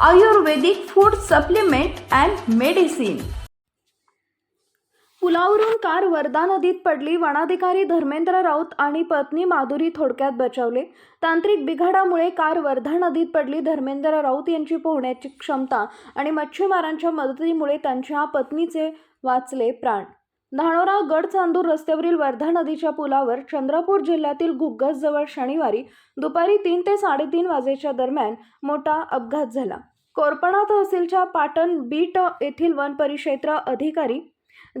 Ayurvedic food supplement and medicine पुलावरून car Wardha नदीत पडली. वनाधिकारी धर्मेंद्र राऊत आणि पत्नी माधुरी थोडक्यात बचावले. तांत्रिक बिघाडामुळे कार वर्धा नदीत पडली. धर्मेंद्र राऊत यांची पोहण्याची क्षमता आणि मच्छीमारांच्या मदतीमुळे त्यांच्या पत्नीचे वाचले प्राण. धानोरा गडचांदूर रस्त्यावरील वर्धा नदीच्या पुलावर चंद्रपूर जिल्ह्यातील घुग्गसजवळ शनिवारी दुपारी तीन ते साडेतीन वाजेच्या दरम्यान मोठा अपघात झाला. कोरपणा तहसीलच्या पाटण बीट येथील वन परिक्षेत्र अधिकारी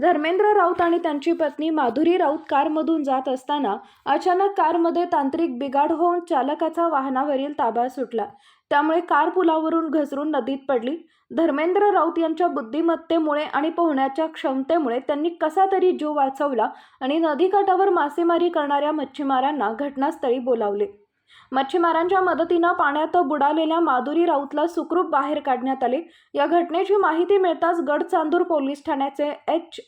धर्मेंद्र राऊत आणि त्यांची पत्नी माधुरी राऊत कारमधून जात असताना अचानक कारमध्ये तांत्रिक बिघाड होऊन चालकाचा वाहनावरील ताबा सुटला. त्यामुळे कार पुलावरून घसरून नदीत पडली. धर्मेंद्र राऊत यांच्या बुद्धिमत्तेमुळे आणि पोहण्याच्या क्षमतेमुळे त्यांनी कसा तरी जीव वाचवला आणि नदीकाठावर मासेमारी करणाऱ्या मच्छीमारांना घटनास्थळी बोलावले. मच्छीमारांच्या मदतीनं पाण्यात बुडालेल्या माधुरी राऊतला सुखरूप बाहेर काढण्यात आले. या घटनेची माहिती मिळताच गडचांदूर पोलीस ठाण्याचे H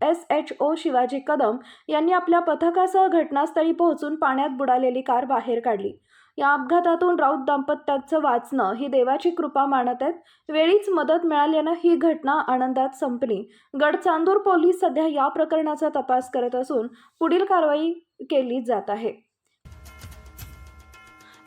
S H O Shivaji Kadam यांनी आपल्या पथकासह घटनास्थळी पोहोचून पाण्यात बुडालेली कार बाहेर काढली. या अपघातातून राऊत दाम्पत्याचं वाचणं ही देवाची कृपा मानत आहेत. वेळीच मदत मिळाल्यानं ही घटना आनंदात संपली. गडचांदूर पोलीस सध्या या प्रकरणाचा तपास करत असून पुढील कारवाई केली जात आहे.